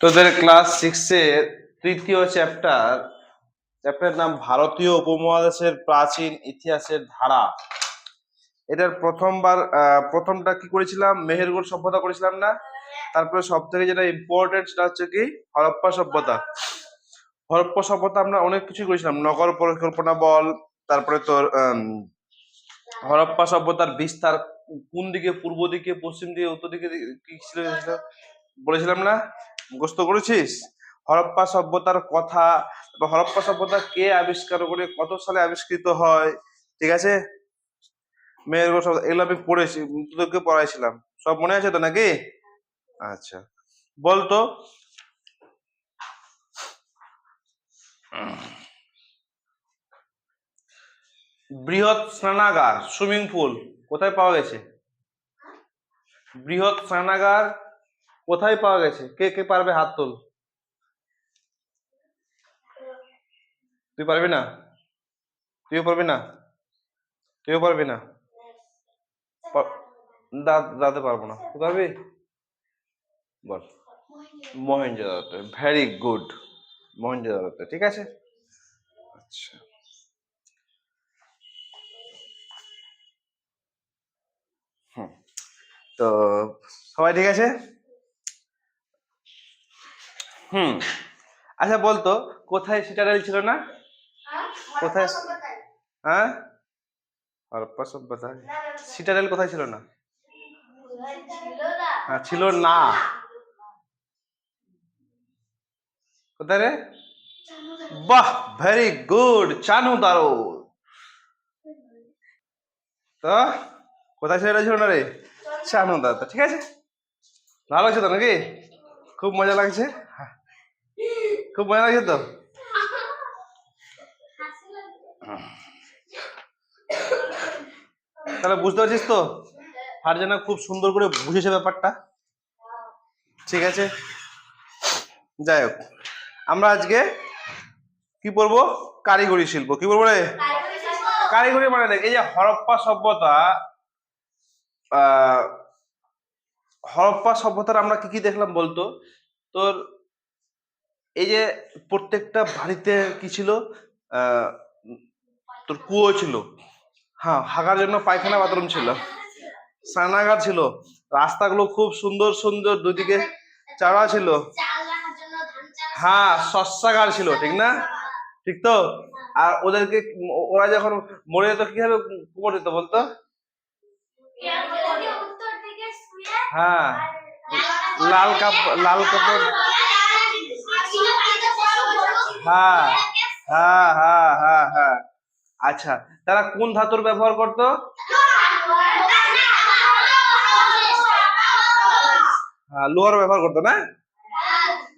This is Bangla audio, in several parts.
তোদের ক্লাস সিক্সের তৃতীয় চ্যাপ্টার চ্যাপ্টারের নাম ভারতীয় উপমহাদেশের প্রাচীন ইতিহাসের ধারা। এটার প্রথমবার প্রথমটা কি করেছিলাম? মেহেরগড় সভ্যতা করেছিলাম না? তারপরে সব থেকে যেটা ইম্পর্টেন্ট সেটা হচ্ছে কি? হরপ্পা সভ্যতা। হরপ্পা সভ্যতা আমরা অনেক কিছুই করেছিলাম। নগর পরিকল্পনা বল, তারপরে তোর হরপ্পা সভ্যতার বিস্তার, কোন দিকে পূর্ব দিকে, পশ্চিম দিকে, উত্তর দিকে কি ছিল? বলেছিলাম না? মুখস্থ করেছিস? হরপ্পা সভ্যতার কথা হরপ্পা সভ্যতা কে আবিষ্কার করে কত সালে আবিষ্কৃত হয়? ঠিক আছে? সভ্যতা এগুলো আমি পড়েছি তোদেরকে পড়াইছিলাম। সব মনে আছে তো নাকি? আচ্ছা। বলতো। বৃহৎ স্নানাগার, সুইমিং পুল, কোথায় পাওয়া গেছে? বৃহৎ স্নানাগার কোথায় পাওয়া গেছে? কে কে পারবে হাত তোল? তুই পারবি না? তুইও পারবি না? তুইও পারবি না? পা- দা- দাঁতে পারব না। তুই পারবি? বল। মহেঞ্জোদারোতে ভেরি গুড মহেঞ্জোদারোতে ঠিক আছে? আচ্ছা। হুম। তো, সবাই ঠিক আছে? হুম। আচ্ছা বলতো, কোথায় সিটাডেল ছিল না? কোথায়? হ্যাঁ? হরপ্পা সভ্যতা সিটাডেল কোথায় ছিল না? হ্যাঁ ছিল না। কোথায় রে? বাহ ভেরি গুড চানু দারো। তো, কোথায় ছিল ছিল না রে? চানু দাদা ঠিক আছে। ভালো লাগছে তো নাকি? খুব মজা লাগছে। খুব মজা লাগছে তো? তাহলে বুঝতে পারছিস তো? ফারজানা খুব সুন্দর করে বুঝেছে ব্যাপারটা। ঠিক আছে? যাই হোক, আমরা আজকে কি পড়ব কারিগরি শিল্প। কি বলব রে? কারিগরি মানে দেখ, এই যে হরপ্পা সভ্যতা হরপ্পা সভ্যতার আমরা কি কি দেখলাম বলতো? তোর এই যে প্রত্যেকটা বাড়িতে কি ছিল? তোর কুয়ো ছিল। হ্যাঁ হাগার জন্য পায়খানা বাথরুম ছিল। স্নানাগার ছিল। রাস্তাগুলো খুব সুন্দর সুন্দর দুদিকে চারা ছিল। হ্যাঁ শস্যাগার ছিল, ঠিক না? ঠিক তো? আর ওদেরকে ওরা যখন মরে যেত, কীভাবে কুমোর দিত বলতো? হ্যাঁ লাল কাপড় লাল কাপড় হ্যাঁ হ্যাঁ হ্যাঁ হ্যাঁ হ্যাঁ। আচ্ছা তারা কোন ধাতুর ব্যবহার করতো? হ্যাঁ লোহার ব্যবহার করতো, না?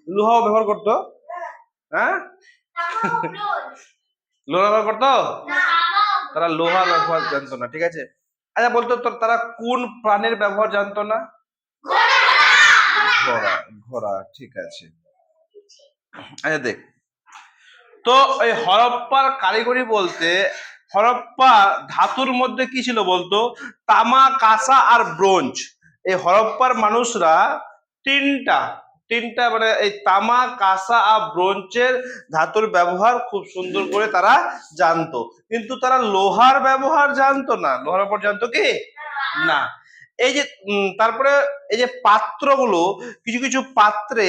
লোহাও ব্যবহার করতো? হ্যাঁ? লোহা ব্যবহার করতো? তারা লোহার ব্যবহার জানতো না, ঠিক আছে? আচ্ছা বলতো তারা কোন প্রাণের ব্যবহার জানতো না? ঘোড়া ঘোড়া, ঠিক আছে। আচ্ছা দেখ তো এই হরপ্পার কারিগরি বলতে হরপ্পা ধাতুর মধ্যে কি ছিল বলতো? তামা, কাঁসা আর ব্রোঞ্জ। এই হরপ্পার মানুষরা তিনটা তিনটা মানে এই তামা, কাঁসা আর ব্রোঞ্জের ধাতুর ব্যবহার খুব সুন্দর করে তারা জানতো। কিন্তু তারা লোহার ব্যবহার জানতো না। লোহার ব্যবহার জানতো কি? না। এই যে তারপরে এই যে পাত্রগুলো, কিছু কিছু পাত্রে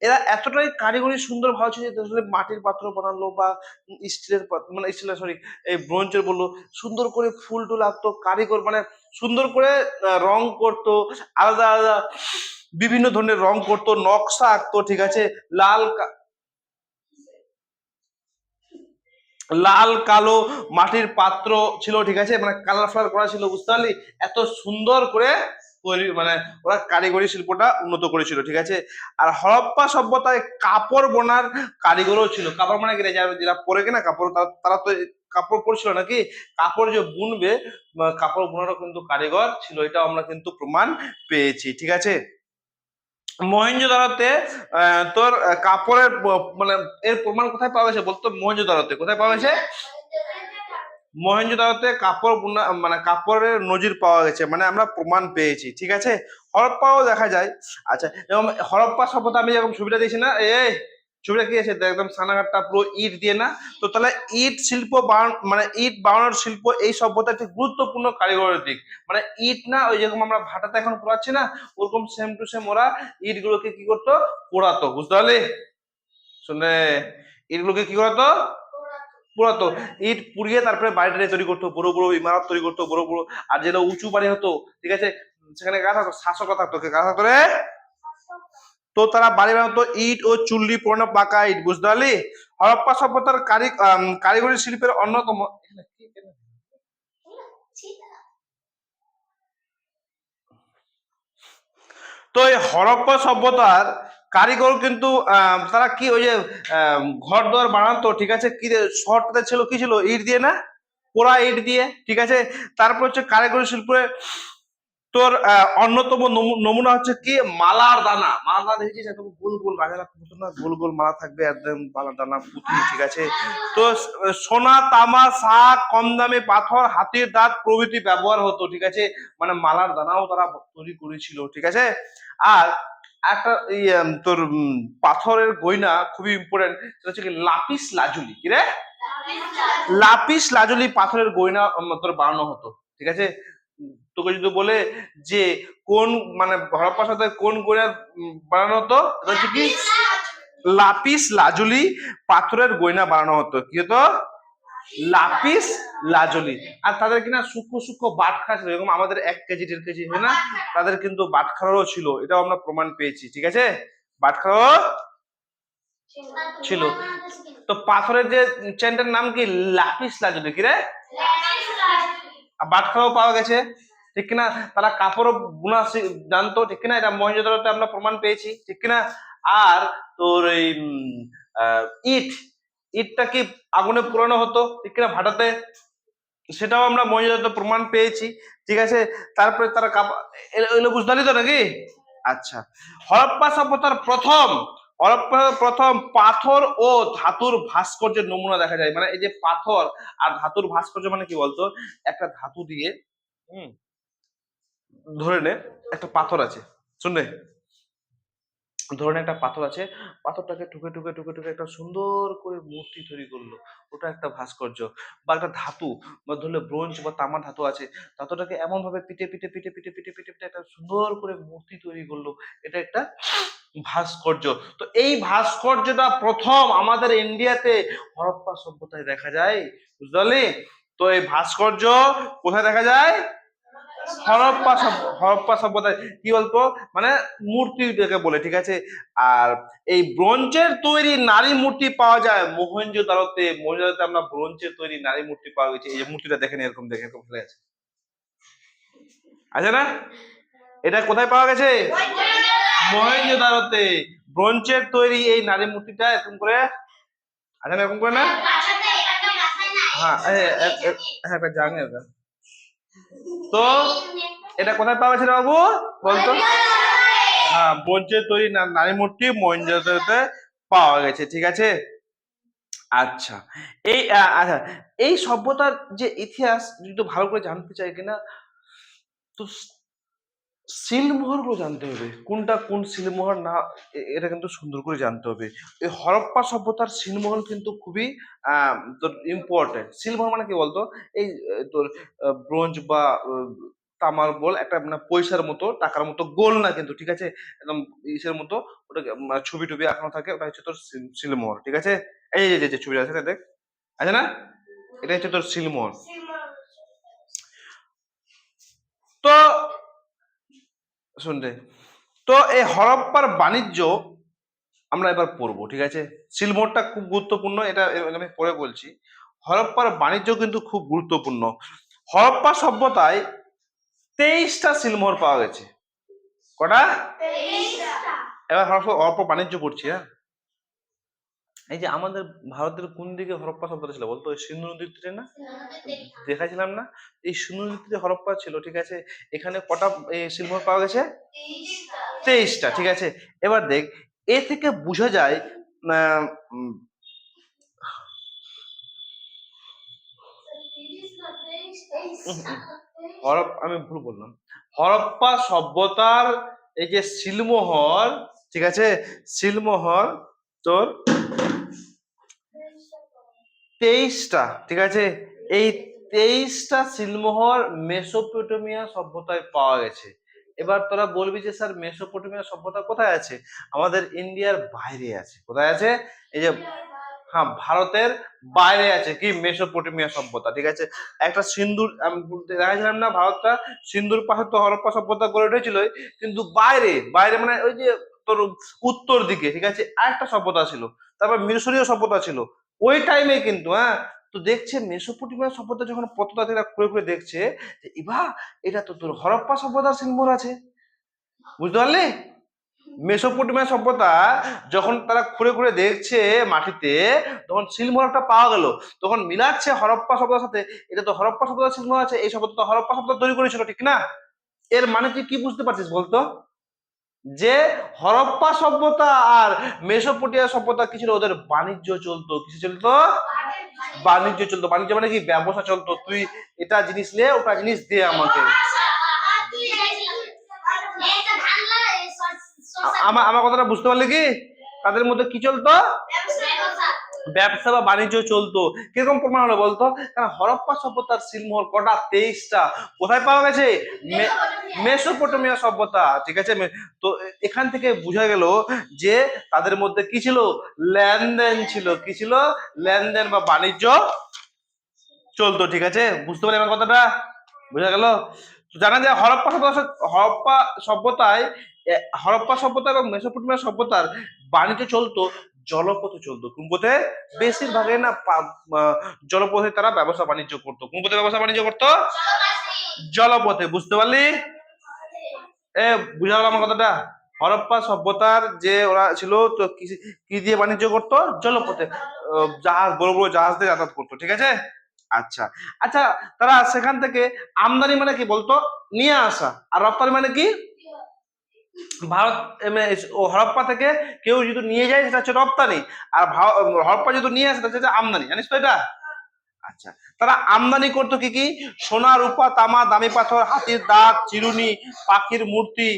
এরা এতটাই কারিগরি সুন্দর ভালো ছিল যে মাটির পাত্র বানালো বা স্টিলের মানে স্টিলের সরি এই ব্রোঞ্জের বলল, সুন্দর করে ফুল টুল আঁকতো, কারিগর মানে সুন্দর করে রং করতো, আলাদা আলাদা, বিভিন্ন ধরনের রং করতো, নকশা আঁকতো, ঠিক আছে, লাল কা- লাল, কালো মাটির পাত্র ছিল, ঠিক আছে? মানে কালার ফ্লার করা ছিল, বুঝতে পারলি? এত সুন্দর করে মানে ওরা কারিগরি শিল্পটা উন্নত করেছিল, ঠিক আছে? আর হরপ্পা সভ্যতায় কাপড় বোনার কারিগরও ছিল। কাপড় মানে রে? যারা যারা পরে কিনা কাপড়, তারা তো কাপড় পরছিল নাকি? কাপড় যে বুনবে, কাপড় বোনারও কিন্তু কারিগর ছিল এটা আমরা কিন্তু প্রমাণ পেয়েছি, ঠিক আছে? মহেঞ্জোদারোতে তোর কাপড়ের মানে এর প্রমাণ কোথায় পাওয়া গেছে বলতো? মহেঞ্জোদারোতে কোথায় পাওয়া গেছে? মহেঞ্জোদারোতে কাপড় বুনা মানে কাপড়ের নজির পাওয়া গেছে মানে আমরা প্রমাণ পেয়েছি, ঠিক আছে? হরপ্পাও দেখা যায়। আচ্ছা এবং হরপ্পা সভ্যতা আমি যেরকম ছবিটা দিয়েছি না, এই ছবিটা কি আছে? একদম সানাঘাটটা পুরো ইট দিয়ে না? তো তাহলে ইট শিল্প মানে ইট বানানোর শিল্প এই সভ্যতা একটি গুরুত্বপূর্ণ কারিগরের দিক। মানে ইট না, ওই যেরকম আমরা ভাটাতে এখন পোড়াচ্ছি না, ওরকম সেম টু সেম ওরা ইট গুলোকে কি করতো? পোড়াতো, বুঝতে পারলি? শুনে ইট গুলোকে কি করতো? পোড়াতো। ইট পুড়িয়ে তারপরে বাড়িটা তৈরি করতো, বড় বড় ইমারত তৈরি করতো, বড় বড়, আর যেটা উঁচু বাড়ি হতো, ঠিক আছে? সেখানে গা থাকতো শাসকতা থাকতো কে গা থাকতো রে? তো তারা বাড়ি বানাতো ইট ও চুল্লি পুরোনো পাকা ইট, বুঝতে পারলি? হরপ্পা সভ্যতার কারি কারিগরি শিল্পের অন্যতম? তো এই হরপ্পা সভ্যতার কারিগর কিন্তু তারা কি ওই যে ঘর দোয়ার বানাতো, ঠিক আছে? কি শহরটাতে ছিল, কি ছিল? ইট দিয়ে না? পোড়া ইট দিয়ে, ঠিক আছে? তারপর হচ্ছে কারিগরি শিল্পে তোর অন্যতম নমুনা হচ্ছে কি? মালার দানা। মালার দানা দেখেছিস? একদম গোল গোল রাজারা মতো না? গোল গোল মালা থাকবে একদম মালার দানা পুঁতি ঠিক আছে? তো সোনা তামা শাক কম দামে পাথর হাতির দাঁত প্রভৃতি ব্যবহার হতো ঠিক আছে? মানে মালার দানাও তারা তৈরি করেছিল ঠিক আছে? আর একটা এই তোর পাথরের গয়না খুবই ইম্পর্টেন্ট সেটা হচ্ছে কি লাপিস লাজুলি কি রে? Lapis lazuli. পাথরের গয়না তোর বানানো হতো ঠিক আছে? তোকে যদি বলে যে কোন মানে হরপ্পার সাথে কোন গয়না বানানো হতো হচ্ছে কি? লাপিস লাজুলি পাথরের গয়না বানানো হতো। কি হতো? লাপিস লাজলি। আর তাদের কিনা সূক্ষ্ম সূক্ষ্ম বাটখা ছিল এরকম আমাদের এক কেজি দেড় কেজি হয় না? তাদের কিন্তু বাটখারও ছিল এটাও আমরা প্রমাণ পেয়েছি ঠিক আছে? বাটখারও ছিল। তো পাথরের যে চেনটার নাম কি? লাপিস লাজলি কি রে? আর বাটখারাও পাওয়া গেছে। ঠিক কিনা? তারা কাপড়ও বুনা জানতো, ঠিক কিনা? এটা মহেন্দ্রতে আমরা প্রমাণ পেয়েছি, ঠিক কিনা? আর তোর এই ইট, ইটটা কি আগুনে পুরানো হতো, ঠিক কিনা? ভাটাতে? সেটাও আমরা মহেন্দ্রতে প্রমাণ পেয়েছি, ঠিক আছে? তারপরে তারা কাপ- এ- এগুলো বুঝতে তো নাকি? আচ্ছা। হরপ্পা সভ্যতার প্রথম হরপ্পার প্রথম পাথর ও ধাতুর ভাস্কর্যের নমুনা দেখা যায়। মানে এই যে পাথর আর ধাতুর ভাস্কর্য মানে কি বলতো? একটা ধাতু দিয়ে, হুম ধরে নে, একটা পাথর আছে। শুনলে ধরে নে একটা পাথর আছে। পাথরটাকে ঠুকে ঠুকে ঠুকে ঠুকে একটা সুন্দর করে মূর্তি তৈরি করল। ওটা একটা ভাস্কর্য। বা একটা ধাতু, বা ধরলে ব্রোঞ্জ বা তামা ধাতু আছে। ধাতুটাকে এমন ভাবে পিটে পিটে পিটে পিটে পিটে পিটে পিটে একটা সুন্দর করে মূর্তি তৈরি করল। এটা একটা ভাস্কর্য। তো এই ভাস্কর্যটা প্রথম আমাদের ইন্ডিয়াতে হরপ্পা সভ্যতায় দেখা যায়। বুঝতে পারলি? তো এই ভাস্কর্য কোথায় দেখা যায়? হরপ্পা হরপ্পা সভ্যতায় কি বলতো? মানে মূর্তি যেটাকে বলে ঠিক আছে? আর এই ব্রোঞ্জের তৈরি নারী মূর্তি পাওয়া যায় মোহনজোদারোতে মোহনজোদারোতে আমরা ব্রোঞ্জের তৈরি নারী মূর্তি পাওয়া গেছে। এই যে মূর্তিটা দেখেন এরকম দেখে এরকম ফেলে আছে। আছে না? এটা কোথায় পাওয়া গেছে? মহেঞ্জোদারোতে ব্রোঞ্জের তৈরি এই নারী মূর্তিটা এরকম করে আছে না এরকম করে না? হ্যাঁ হ্যাঁ একটা জানি এটা। তো এটা কোথায় পাওয়া গেছে রে বাবু? বলতো? হ্যাঁ বঞ্চের তৈরি নারী মূর্তি মহেঞ্জোদারোতে পাওয়া গেছে, ঠিক আছে? আচ্ছা এই আচ্ছা এই সভ্যতার যে ইতিহাস, যদি ভালো করে জানতে চাই কিনা, তো সিলমোহরগুলো জানতে হবে। কোনটা কোন সিলমোহর না এটা কিন্তু সুন্দর করে জানতে হবে। এই হরপ্পা সভ্যতার সিলমোহর কিন্তু খুবই তোর ইম্পর্টেন্ট সিলমোহর মানে কি বলতো? এই তোর ব্রোঞ্জ বা তামার বল একটা মানে পয়সার মতো, টাকার মতো গোল না কিন্তু, ঠিক আছে? একদম ইসের মতো ওটা ছবি টবি আঁকানো থাকে, ওটা হচ্ছে তোর সিল- সিলমোহর, ঠিক আছে? এই যে যে- ছবি আছে, দেখ। আছে না? এটা হচ্ছে তোর সিলমোহর। তো শুনতে তো এই হরপ্পার বাণিজ্য আমরা এবার পড়ব ঠিক আছে? সিলমোরটা খুব গুরুত্বপূর্ণ এটা আমি পরে বলছি। হরপ্পার বাণিজ্য কিন্তু খুব গুরুত্বপূর্ণ। হরপ্পা সভ্যতায় তেইশটা সিলমোহর পাওয়া গেছে। কটা? এবার হরপ্পা হরপ্পা বাণিজ্য করছি হ্যাঁ? এই যে আমাদের ভারতের কোন দিকে হরপ্পা সভ্যতা ছিল? বলতো ওই সিন্ধু নদীর তীরে না? দেখাছিলাম না? এই সিন্ধু নদীর তীরে হরপ্পা ছিল, ঠিক আছে? এখানে কটা সিলমোহর পাওয়া গেছে? তেইশটা, ঠিক আছে? এবার দেখ, এ থেকে বোঝা যায় হরপ, আমি ভুল বললাম। হরপ্পা সভ্যতার এই যে সিলমোহর ঠিক আছে? সিলমোহর তোর তেইশটা, ঠিক আছে? এই তেইশটা সিলমোহর মেসোপটেমিয়া সভ্যতায় পাওয়া গেছে। এবার তোরা বলবি যে, স্যার, মেসোপটেমিয়া সভ্যতা কোথায় আছে? আমাদের ইন্ডিয়ার বাইরে আছে। কোথায় আছে? এই যে হ্যাঁ ভারতের বাইরে আছে কি? মেসোপটেমিয়া সভ্যতা, ঠিক আছে? একটা সিন্ধুর আমি বলতে দেখাছিলাম না ভারতটা সিন্ধুর পাশে তো হরপ্পা সভ্যতা গড়ে উঠেছিল কিন্তু বাইরে বাইরে মানে ওই যে তোর উত্তর দিকে, ঠিক আছে? আরেকটা সভ্যতা ছিল, তারপর মিশরীয় সভ্যতা ছিল ওই টাইমে কিন্তু হ্যাঁ? তো দেখছে মেসোপটেমিয়া সভ্যতা যখন পত্রতারা খুঁড়ে খুঁড়ে দেখছে যে ইভা এটা তো তোর হরপ্পা সভ্যতার সিম্বল আছে। বুঝতে পারলি? মেসোপটেমিয়া সভ্যতা যখন তারা খুঁড়ে খুঁড়ে দেখছে মাটিতে, তখন সিলমোহরটা পাওয়া গেল। তখন মিলাচ্ছে হরপ্পা সভ্যতার সাথে, এটা তো হরপ্পা সভ্যতার সিলমোহর আছে, এই সভ্যতা হরপ্পা সভ্যতা তৈরি করেছিল, ঠিক না? এর মানে তুই কি বুঝতে পারছিস বলতো? যে হরপ্পা সভ্যতা আর মেসোপটিয়া সভ্যতা কি ছিল ওদের বাণিজ্য চলতো কিছু চলতো বাণিজ্য চলতো বাণিজ্য মানে কি ব্যবসা চলতো তুই এটা জিনিস নে ওটা জিনিস দে আমাকে আমার আমার কথাটা বুঝতে পারলি কি তাদের মধ্যে কি চলতো ব্যবসা বা বাণিজ্য চলতো কীরকম প্রমাণ হলো বলতো? কারণ হরপ্পা সভ্যতার সিলমোহর কটা? তেইশটা। কোথায় পাওয়া গেছে? মেসোপটেমিয়া। সভ্যতা ঠিক আছে? তো এখান থেকে বোঝা গেল যে তাদের মধ্যে কি ছিল? লেনদেন ছিল। কি ছিল? লেনদেন বা বাণিজ্য চলতো ঠিক আছে? বুঝতে পারলি আমার কথাটা? বোঝা গেল? জানা যায় হরপ্পা সভ্যতা হরপ্পা সভ্যতায় হরপ্পা সভ্যতা এবং মেসোপটেমিয়া সভ্যতার বাণিজ্য চলতো জলপথে চলতো। পথে বেশিরভাগে না জলপথে তারা ব্যবসা বাণিজ্য করতো। পথে ব্যবসা বাণিজ্য করতো? জলপথে, বুঝতে পারলি? এ, বুঝা গেল আমার কথাটা? হরপ্পা সভ্যতার যে ওরা ছিল, তো কি দিয়ে বাণিজ্য করতো? জলপথে জাহাজ, বড় বড় জাহাজ দিয়ে যাতায়াত করতো, ঠিক আছে? আচ্ছা। আচ্ছা তারা সেখান থেকে আমদানি মানে কি বলতো? নিয়ে আসা। আর রপ্তানি মানে কি? ভারত হরপ্পা থেকে কেউ যদি নিয়ে যায়, সেটা হচ্ছে রপ্তানি। আর হরপ্পা যদি নিয়ে আসে, সেটা হচ্ছে আমদানি। জানিস তো এটা? আচ্ছা তারা আমদানি করতো কি কি? সোনা, রূপা, তামা, দামি পাথর, হাতির দাঁত চিরুনি, পাখির মূর্তি,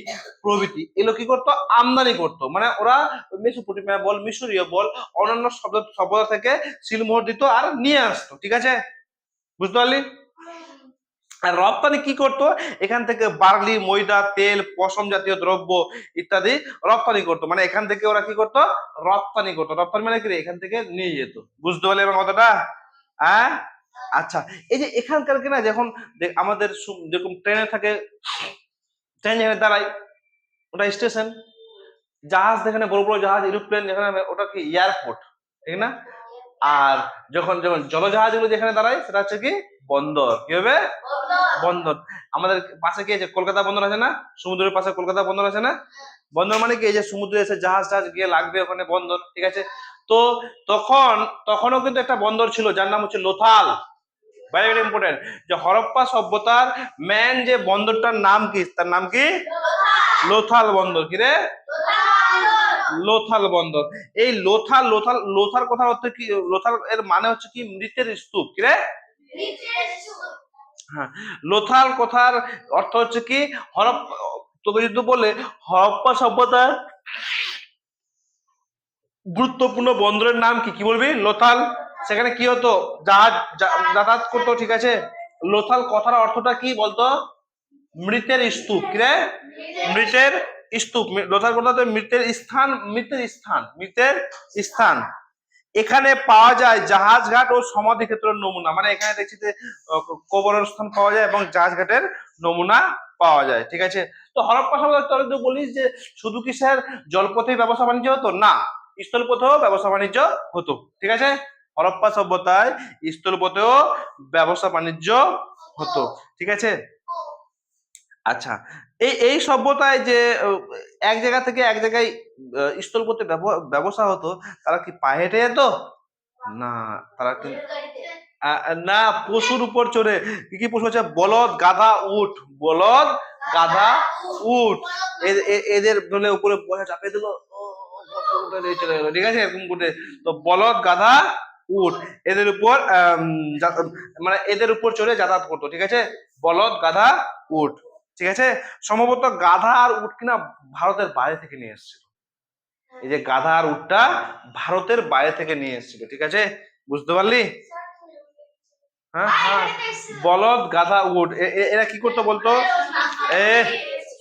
প্রভৃতি। এগুলো কি করতো? আমদানি করতো। মানে ওরা মেসোপটেমিয়া বল, মিশরীয় বল, অন্যান্য শব্দ সভ্যতা থেকে সিলমোহর দিত আর নিয়ে আসতো। ঠিক আছে? বুঝতে পারলি? আর রপ্তানি কি করতো? এখান থেকে বার্লি, ময়দা, তেল, পশম জাতীয় দ্রব্য ইত্যাদি রপ্তানি করতো। মানে এখান থেকে ওরা কি করতো? রপ্তানি করতো। রপ্তানি মানে কি? এখান থেকে নিয়ে যেত। বুঝতে পারলে আমার কথাটা? হ্যাঁ? আচ্ছা এই যে এখানকার কিনা যখন আমাদের যেরকম ট্রেনে থাকে, ট্রেন যেখানে দাঁড়ায়, ওটা স্টেশন। জাহাজ যেখানে, বড় বড় জাহাজ, এরোপ্লেন যেখানে ওটা কি? এয়ারপোর্ট। ঠিক না? আর যখন যখন জলজাহাজগুলো যেখানে দাঁড়ায়, সেটা হচ্ছে কি? বন্দর। কি হবে? বন্দর। আমাদের পাশে কি আছে কলকাতা বন্দর আছে না? সমুদ্রের পাশে কলকাতা বন্দর আছে না? বন্দর মানে কি? এই যে সমুদ্রে এসে জাহাজ টাহাজ গিয়ে লাগবে ওখানে বন্দর, ঠিক আছে? তো তখন, তখনও কিন্তু একটা বন্দর ছিল, যার নাম হচ্ছে লোথাল। ভেরি ভেরি ইম্পর্টেন্ট যে হরপ্পা সভ্যতার ম্যান যে বন্দরটার নাম কি? তার নাম কি? লোথাল বন্দর। কি রে? লোথাল বন্দর। এই লোথাল লোথাল, লোথার কথা হচ্ছে কি? লোথাল এর মানে হচ্ছে কি? মৃতের স্তূপ। কি রে? হ্যাঁ। লোথাল কথার অর্থ হচ্ছে কি? হরপ তোকে যদি বলে হরপ্পা সভ্যতার গুরুত্বপূর্ণ বন্দরের নাম কি? কি বলবি? লোথাল? সেখানে কি হতো? জাহাজ যাতায়াত করতো, ঠিক আছে? লোথাল কথার অর্থটা কি বলতো? মৃতের স্তূপ। কি রে? মৃতের স্তূপ। লোথাল কথা মৃতের স্থান মৃতের স্থান মৃতের স্থান। এখানে পাওয়া যায় জাহাজ ঘাট ও সমাধি ক্ষেত্রের নমুনা। মানে এখানে দেখছি যে আহ, কবরের স্থান পাওয়া যায় এবং জাহাজ ঘাটের নমুনা পাওয়া যায় ঠিক আছে? তো হরপ্পা সভ্যতার তোরা যদি বলিস যে শুধু কি স্যার জলপথেই ব্যবসা বাণিজ্য হতো? না স্থলপথেও ব্যবসা বাণিজ্য হতো ঠিক আছে? হরপ্পা সভ্যতায় স্থলপথেও ব্যবসা বাণিজ্য হতো ঠিক আছে? আচ্ছা এই এই সভ্যতায় যে এক জায়গা থেকে এক জায়গায় স্থলপথে ব্যব- ব্যবসা হতো, তারা কি পায়ে হেঁটে যেত? না, তারা কি না, পশুর উপর চড়ে, কি কি পশু আছে? বলদ, গাধা, উট, বলদ, গাধা, উট এদের বলে উপরে বসে চাপিয়ে দিল চলে গেল, ঠিক আছে, এরকম করে, তো বলদ, গাধা, উট, এদের উপর মানে এদের উপর চড়ে যাতায়াত করতো, ঠিক আছে? বলদ, গাধা, উট ঠিক আছে? সম্ভবত গাধা আর উট কিনা ভারতের বাইরে থেকে নিয়ে এসেছিল। এই যে গাধা আর উটটা ভারতের বাইরে থেকে নিয়ে এসেছিল, ঠিক আছে? বুঝতে পারলি? হ্যাঁ হ্যাঁ। বলদ, গাধা, উট এরা কি করতো বলতো? এ,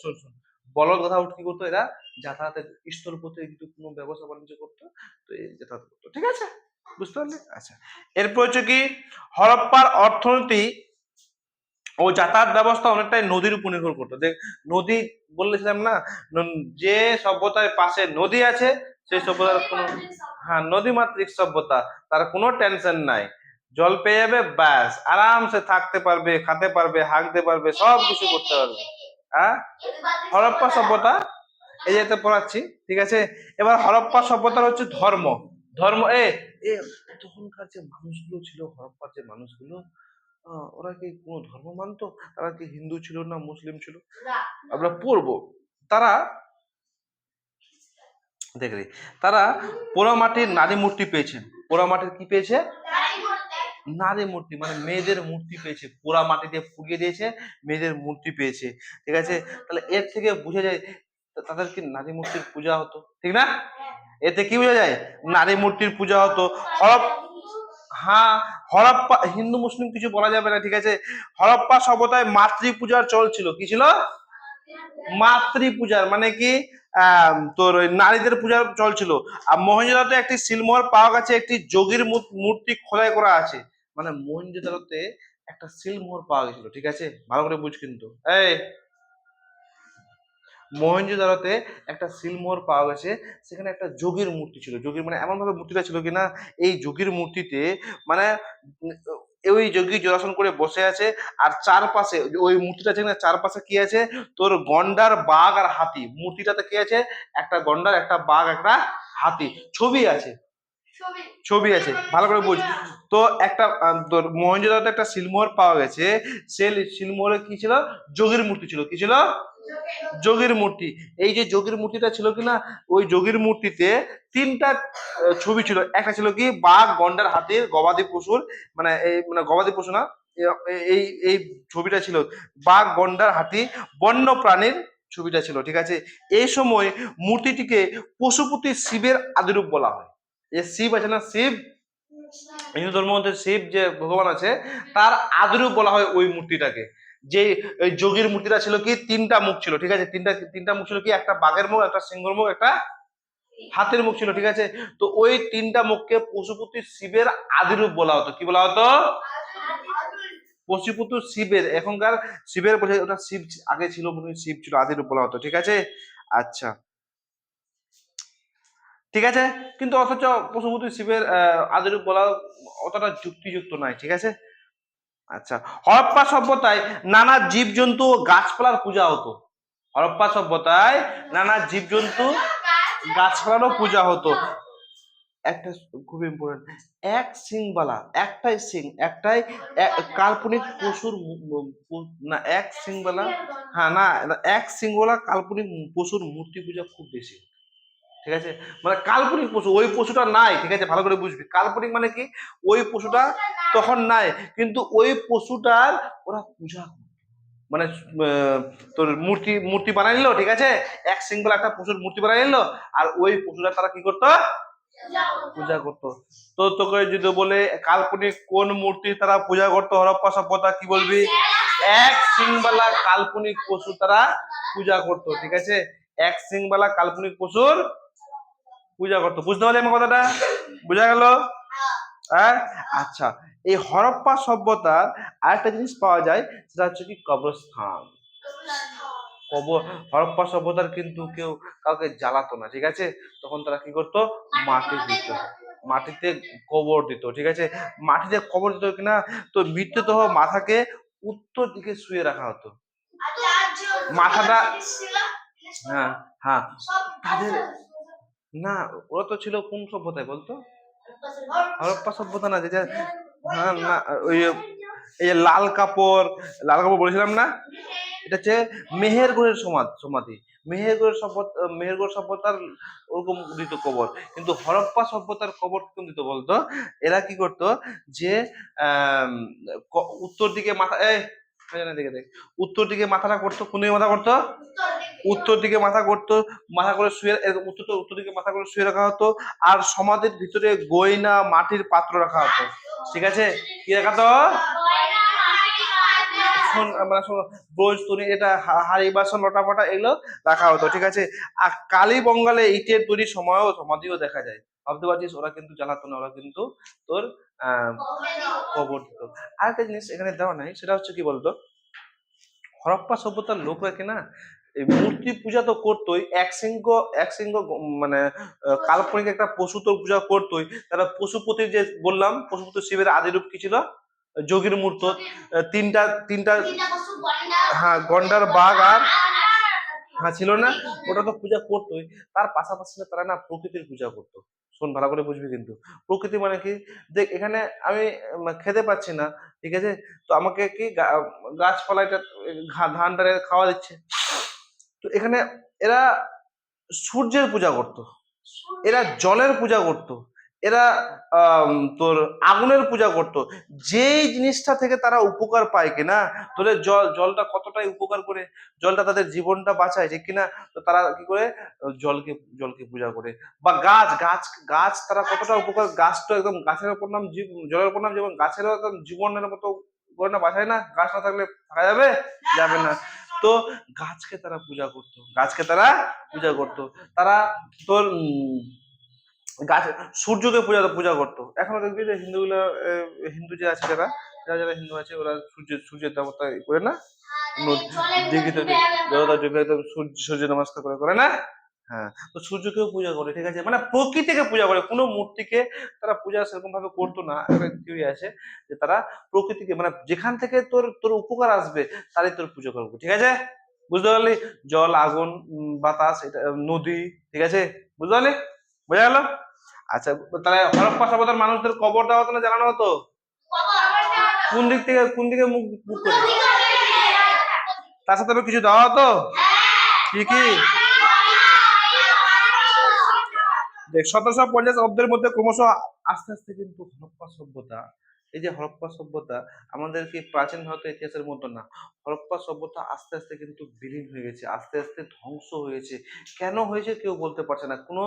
শোন শোন। বলদ, গাধা, উট কি করতো? এরা যাতায়াতের স্থলপথে যদি কোনো ব্যবসা বাণিজ্য করতো, তো এই যাতায়াত করতো, ঠিক আছে? বুঝতে পারলি? আচ্ছা। এরপর হচ্ছে কি, হরপ্পার অর্থনীতি ও যাতায়াত ব্যবস্থা অনেকটাই নদীর উপর নির্ভর করতো। দেখ নদী বলেছিলাম না যে সভ্যতার পাশে নদী আছে, সেই সভ্যতার কোনো হ্যাঁ নদীমাতৃক সভ্যতা, তার কোনো টেনশন নাই। জল পেয়ে যাবে, ব্যাস। আরামসে থাকতে পারবে, খাতে পারবে হাঁকতে পারবে সব কিছু করতে পারবে। হ্যাঁ? হরপ্পা সভ্যতা, এই যেতে পড়াচ্ছি, ঠিক আছে? এবার হরপ্পা সভ্যতার হচ্ছে ধর্ম। ধর্ম এ, তখনকার যে মানুষগুলো ছিল, হরপ্পার যে মানুষগুলো ওরা কি কোনো ধর্ম মানতো? তারা কি হিন্দু ছিল না মুসলিম ছিল? আমরা পড়ব। তারা দেখলি তারা পোড়ামাটির নারী মূর্তি পেয়েছেন পোড়ামাটির কি পেয়েছে? নারী মূর্তি। মানে মেয়েদের মূর্তি পেয়েছে। পোড়া মাটি দিয়ে পুড়িয়ে দিয়েছে মেয়েদের মূর্তি পেয়েছে। ঠিক আছে? তাহলে এর থেকে বোঝা যায় তাদের কি নারী মূর্তির পূজা হতো? ঠিক না? এতে কি বোঝা যায়? নারী মূর্তির পূজা হতো। হরপ হ্যাঁ হরপ্পা, হিন্দু, মুসলিম কিছু বলা যাবে না, ঠিক আছে? হরপ্পা সভ্যতায় মাতৃ পূজার চল ছিল। কি ছিল? মাতৃ পূজার মানে কি? তোর নারীদের পূজার চল ছিল। আর মহেঞ্জোদারোতে একটি সিলমোহর পাওয়া গেছে, একটি যোগীর মূর্তি খোদাই করা আছে। মানে মহেঞ্জোদারোতে একটা সিলমোহর পাওয়া গেছিল, ঠিক আছে? ভালো করে বুঝ কিন্তু। এই মহেঞ্জোদারোতে একটা সিলমোহর পাওয়া গেছে। সেখানে একটা যোগীর মূর্তি ছিল। যোগীর মানে এমন ভাবে মূর্তিটা ছিল কিনা এই যোগীর মূর্তিতে মানে ওই যোগী যোগাসন করে বসে আছে আর চারপাশে ওই মূর্তিটা আছে না চারপাশে কি আছে? তোর গন্ডার বাঘ আর হাতি। মূর্তিটাতে কি আছে? একটা গন্ডার একটা বাঘ একটা হাতি। ছবি আছে। ছবি আছে। ভালো করে বুঝ। তো একটা তোর মহেঞ্জোদারোতে একটা সিলমোহর পাওয়া গেছে। সে সিলমোহরে কি ছিল? যোগীর মূর্তি ছিল। কি ছিল? যোগীর মূর্তি। এই যে যোগীর মূর্তিটা ছিল কিনা ওই যোগীর মূর্তিতে তিনটা ছবি ছিল। একটা ছিল কি, বাঘ, গন্ডার, হাতির, গবাদি পশুর মানে এই মানে গবাদি পশু না এই এই ছবিটা ছিল। বাঘ, গন্ডার, হাতি, বন্য প্রাণীর ছবিটা ছিল, ঠিক আছে? এই সময় মূর্তিটিকে পশুপতি শিবের আদিরূপ বলা হয়। যে শিব আছে না শিব? হিন্দু ধর্মের মধ্যে শিব যে ভগবান আছে, তার আদিরূপ বলা হয় ওই মূর্তিটাকে। যে যোগীর মূর্তিটা ছিল কি, তিনটা মুখ ছিল, ঠিক আছে? তিনটা তিনটা মুখ ছিল কি, একটা বাঘের মুখ, একটা সিংহর মুখ, একটা হাতের মুখ ছিল, ঠিক আছে? তো ওই তিনটা মুখকে পশুপতি শিবের আদিরূপ বলা হতো। কি বলা হতো? পশুপুত্র শিবের, এখনকার শিবের বলে ওটা শিব আগে ছিল, মনে শিব ছিল আদিরূপ বলা হতো, ঠিক আছে? আচ্ছা। ঠিক আছে? কিন্তু অথচ পশুপতি শিবের আহ, আদিরূপ বলা অতটা যুক্তিযুক্ত নয় ঠিক আছে? আচ্ছা হরপ্পা সভ্যতায় নানা জীবজন্তু গাছপালার পূজা হতো। হরপ্পা সভ্যতায় নানা জীবজন্তু গাছপালারও পূজা হতো। একটা খুব ইম্পর্টেন্ট এক সিংবালা একটাই সিং একটাই এক- কাল্পনিক পশুর না এক সিংবালা হ্যাঁ না, এক সিংবালা কাল্পনিক পশুর মূর্তি পূজা খুব বেশি। ঠিক আছে? মানে কাল্পনিক পশু ওই পশুটা নাই ঠিক আছে? ভালো করে বুঝবি। কাল্পনিক মানে কি? ওই পশুটা তখন নাই কিন্তু ওই পশুটার ওরা পূজা মানে তোর মূর্তি মূর্তি বানাই নিল ঠিক আছে? এক সিঙ্গল একটা পশুর মূর্তি বানাই নিলো আর ওই পশুটা তারা কি করতো? পূজা করতো। তো তোকে যদি বলে কাল্পনিক কোন মূর্তি তারা পূজা করতো হরপ্পা সভ্যতা কি বলবি? এক সিংবালা কাল্পনিক পশু তারা পূজা করতো ঠিক আছে? এক সিংবালা কাল্পনিক পশুর পূজা করতো। বুঝতে পারলি আমার কথাটা? বোঝা গেল? হ্যাঁ? আচ্ছা এই হরপ্পা সভ্যতার আরেকটা জিনিস পাওয়া যায় সেটা হচ্ছে কি কবরস্থান। কবর হরপ্পা সভ্যতার কিন্তু কেউ কাউকে জ্বালাতো না ঠিক আছে? তখন তারা কি করতো? মাটি দিত। মাটিতে কবর দিত ঠিক আছে? মাটিতে কবর দিত কিনা? তো মৃত্যুদেহ মাথাকে উত্তর দিকে শুয়ে রাখা হতো। মাথাটা হ্যাঁ হ্যাঁ। তাদের না ওরা তো ছিল কোন সভ্যতায় বলতো? হরপ্পা সভ্যতা না যেটা হ্যাঁ না ওই এই যে লাল কাপড় লাল কাপড় বলেছিলাম না? এটা হচ্ছে মেহেরগড়ের সমাধি সমাধি। মেহেরগড়ের সভ্যতা মেহেরগড় সভ্যতার ওরকম দিত কবর। কিন্তু হরপ্পা সভ্যতার কবর কেমন দিত বলতো? এরা কি করতো যে উত্তর দিকে মাথা দেখে। উত্তর দিকে মাথাটা করতো কোন দিকে মাথা করতো? উত্তর দিকে মাথা করতো, মাথা করে শুয়ে উত্তর উত্তর দিকে মাথা করে শুয়ে রাখা হতো, আর সমাধির ভিতরে গয়না, মাটির পাত্র রাখা হতো। ঠিক আছে? কি রাখা হতো? শোন মানে শোন ব্রোঞ্জ তৈরি এটা হাড়ি বাসন লটা ফটা এগুলো রাখা হতো, ঠিক আছে? আর কালী বঙ্গালে ইটের তৈরির সময়ও সমাধিও দেখা যায়। ভাবতে পারছিস, ওরা কিন্তু জ্বালাতো না, ওরা কিন্তু তোর কবর দিত। আর একটা জিনিস এখানে দেওয়া নাই, সেটা হচ্ছে কি বলতো? হরপ্পা সভ্যতার লোকরা কি না? এই মূর্তি পূজা তো করতোই, এক সিংহ এক সিংহ মানে কাল্পনিক একটা পশু তো পূজা করতোই। তারা পশুপতি যে বললাম, পশুপতি শিবের আদি রূপ কি ছিল? যোগীর মূর্ত তিনটা তিনটা হ্যাঁ গন্ডার বাঘ আর হ্যাঁ ছিল না? ওটা তো পূজা করতোই। তার পাশাপাশি না তারা না প্রকৃতির পূজা করতো। শোন ভালো করে বুঝবি কিন্তু। প্রকৃতি মানে কি? দেখ এখানে আমি খেতে পাচ্ছি না ঠিক আছে? তো আমাকে কি গাছপালা এটা ঘা- ধান টানে খাওয়া দিচ্ছে। তো এখানে এরা সূর্যের পূজা করতো। এরা জলের পূজা করতো। এরা তোর আগুনের পূজা করতো। যেই জিনিসটা থেকে তারা উপকার পায় কিনা, তোদের জল, জলটা কতটাই উপকার করে, জলটা তাদের জীবনটা বাঁচায়, যে কিনা তারা কি করে, জলকে জলকে পূজা করে। বা গাছ গাছ গাছ তারা কতটা উপকার, গাছ তো একদম গাছের উপর নাম জলের উপর নাম যেমন গাছেরও একদম জীবনের মতো করে না, বাঁচায় না, গাছ না থাকলে থাকা যাবে? যাবে না। তো গাছকে তারা পূজা করতো, গাছকে তারা পূজা করতো। তারা তোর গাছ, সূর্যকে পূজা পূজা করতো। এখনও দেখবি যে হিন্দুগুলো হিন্দু যে আছে যারা যারা যারা হিন্দু আছে, ওরা সূর্য, সূর্যের দেবতা করে না? দেবতা সূর্য সূর্য নমস্কার করে করে না? হ্যাঁ তো সূর্যকেও পূজা করে, ঠিক আছে? মানে প্রকৃতিকে পূজা করে, কোনো মূর্তিকে তারা পূজা সেরকম ভাবে করতো না। একটা থিওরি আছে যে তারা প্রকৃতিকে মানে যেখান থেকে তোর তোর উপকার আসবে, তারই তোর পুজো করব, ঠিক আছে? বুঝতে পারলি? জল, আগুন বাতাস, এটা, নদী, ঠিক আছে? বুঝতে পারলি? বোঝা গেল? আচ্ছা তাহলে হরপ্পা সভ্যতার মানুষদের কবর দেওয়া না জানানো হতো? কোন দিক থেকে, কোন দিকে মুখ মুখ করে? তার সাথে কিছু দেওয়া হতো? কি কি? দেখ, সতেরোশো পঞ্চাশ অব্দের মধ্যে ক্রমশ আস্তে আস্তে কিন্তু হরপ্পা সভ্যতা এই যে হরপ্পা সভ্যতা আমাদের কি প্রাচীন ভারতের ইতিহাসের মতো না। হরপ্পা সভ্যতা আস্তে আস্তে কিন্তু বিলীন হয়ে গেছে, আস্তে আস্তে ধ্বংস হয়েছে কেন হয়েছে কেউ বলতে পারছে না। কোনো,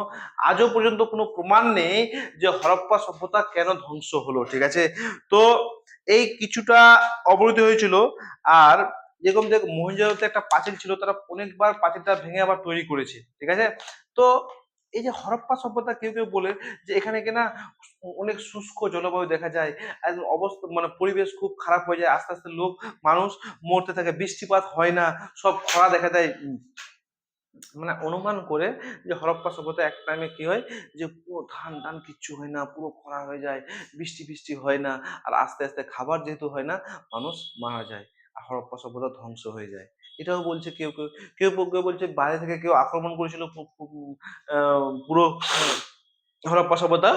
আজও পর্যন্ত কোনো প্রমাণ নেই যে হরপ্পা সভ্যতা কেন ধ্বংস হলো, ঠিক আছে? তো এই কিছুটা অবনতি হয়েছিল আর যেরকম দেখ মহিলাতে একটা পাঁচিল ছিল, তারা অনেকবার পাঁচিলটা ভেঙে আবার তৈরি করেছে, ঠিক আছে? তো এই যে হরপ্পা সভ্যতা কেউ কেউ বলে যে এখানে কিনা অনেক শুষ্ক জলবায়ু দেখা যায় অবস্থা মানে পরিবেশ খুব খারাপ হয়ে যায়, আস্তে আস্তে লোক, মানুষ মরতে থাকে, বৃষ্টিপাত হয় না, সব খরা দেখা দেয়। মানে অনুমান করে যে হরপ্পা সভ্যতা এক টাইমে কি হয় যে পুরো ধান টান কিচ্ছু হয় না, পুরো খরা হয়ে যায়, বৃষ্টি বৃষ্টি হয় না, আর আস্তে আস্তে খাবার যেহেতু হয় না, মানুষ মারা যায়, আর হরপ্পা সভ্যতা ধ্বংস হয়ে যায়। এটাও বলছে কেউ কেউ কেউ কেউ বলছে বাইরে থেকে কেউ আক্রমণ করেছিল পুরো হরপ্পা সভ্যতা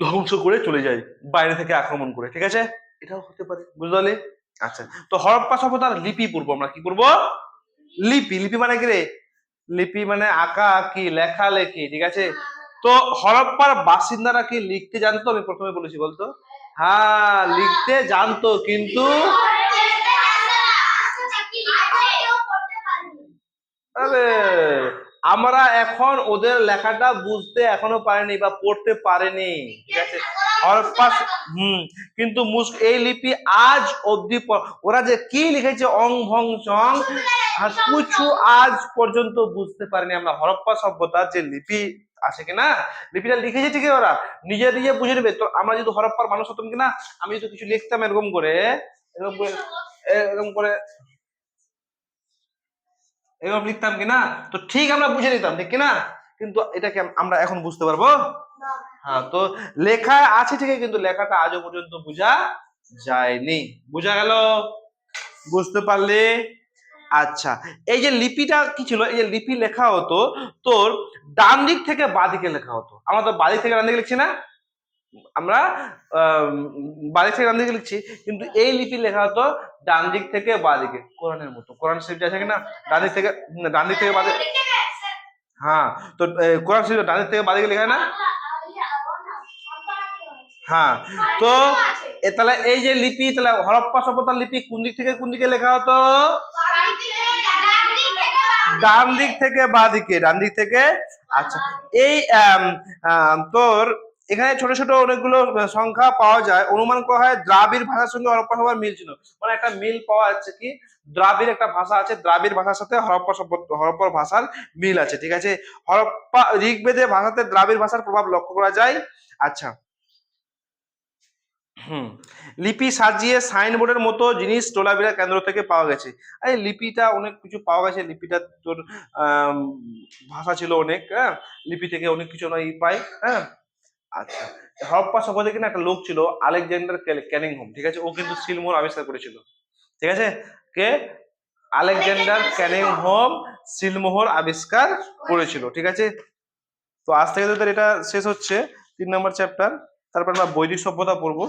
ধ্বংস করে চলে যায়, বাইরে থেকে আক্রমণ করে, ঠিক আছে? এটাও হতে পারে বুঝতে আচ্ছা তো হরপ্পা সভ্যতার লিপি পড়ব আমরা, কি করব লিপি লিপি মানে কি রে? লিপি মানে আঁকা, আঁকি, লেখা, লেখি, ঠিক আছে? তো হরপ্পার বাসিন্দারা কি লিখতে জানতো? আমি প্রথমে বলেছি, বলতো? হ্যাঁ লিখতে জানতো, কিন্তু আরে আমরা এখন ওদের লেখাটা বুঝতে এখনও পারিনি বা পড়তে পারেনি। ঠিক আছে? হরপ্পা হুম, কিন্তু এই লিপি আজ ওরা যে কি লিখেছে, অং ভং চং কিছু আজ পর্যন্ত বুঝতে পারিনি আমরা। হরপ্পা সভ্যতার যে লিপি আছে কিনা, লিপিটা লিখেছে ঠিকই ওরা। নিজে নিজে বুঝে নেবে। তো আমরা যদি হরপ্পার মানুষ হতাম কিনা, আমি যদি কিছু লিখতাম এরকম করে এরকম করে এরকম করে এরকম লিখতাম কিনা? তো ঠিক আমরা বুঝে নিতাম ঠিক কিনা? কিন্তু এটাকে আম- আমরা এখন বুঝতে পারব? হ্যাঁ তো লেখা আছে ঠিকই কিন্তু লেখাটা আজও পর্যন্ত বোঝা যায়নি। বোঝা গেল? বুঝতে পারলে? আচ্ছা এই যে লিপিটা কি ছিল? এই যে লিপি লেখা হতো তোর ডান দিক থেকে বাঁ দিকে লেখা হতো। আমরা তো বাদিক থেকে ডান দিকে লিখছি না? আমরা আম, বাদিক থেকে ডান দিকে লিখছি কিন্তু এই লিপি লেখা হতো ডান দিক থেকে বাঁ দিকে কোরআনের মতো। কোরআন শরীফ আছে কিনা ডান দিক থেকে ডান দিক থেকে বাঁ দিকে হ্যাঁ তো কোরআন শরীফ ডান দিক থেকে বাঁ দিকে লেখা না? হ্যাঁ তো তাহলে এই যে লিপি তাহলে হরপ্পা সভ্যতার লিপি কোন দিক থেকে কোন দিকে লেখা হতো? ডান দিক থেকে বা দিকে ডান দিক থেকে আচ্ছা এই তোর এখানে ছোট ছোট অনেকগুলো সংখ্যা পাওয়া যায়। অনুমান করা হয় দ্রাবিড় ভাষার সঙ্গে হরপ্পা সভ্যতার মিল ছিল। মানে একটা মিল পাওয়া যাচ্ছে কি? দ্রাবিড় একটা ভাষা আছে, দ্রাবিড় ভাষার সাথে হরপ্পা সভ্যতা হরপ্পার ভাষার মিল আছে, ঠিক আছে? হরপ্পা ঋগ্বেদে ভাষাতে দ্রাবিড় ভাষার প্রভাব লক্ষ্য করা যায়। আচ্ছা। হুম। লিপি সাজিয়ে সাইনবোর্ডের মতো জিনিস টোলাবিরা কেন্দ্র থেকে পাওয়া গেছে। এই লিপিটা অনেক কিছু পাওয়া গেছে। লিপিটা তোর ভাষা ছিল অনেক হ্যাঁ? লিপি থেকে অনেক কিছু আমরা ই পাই হ্যাঁ? আচ্ছা। হরপ্পা সফরে কিনা একটা লোক ছিল আলেকজান্ডার ক্যানিংহোম ঠিক আছে? ও কিন্তু সিলমোহর আবিষ্কার করেছিল ঠিক আছে? কে? আলেকজান্ডার ক্যানিংহোম সিলমোহর আবিষ্কার করেছিল ঠিক আছে? তো আজ থেকে তোদের এটা শেষ হচ্ছে তিন নম্বর চ্যাপ্টার তারপর আমরা বৈদিক সভ্যতা পড়ব।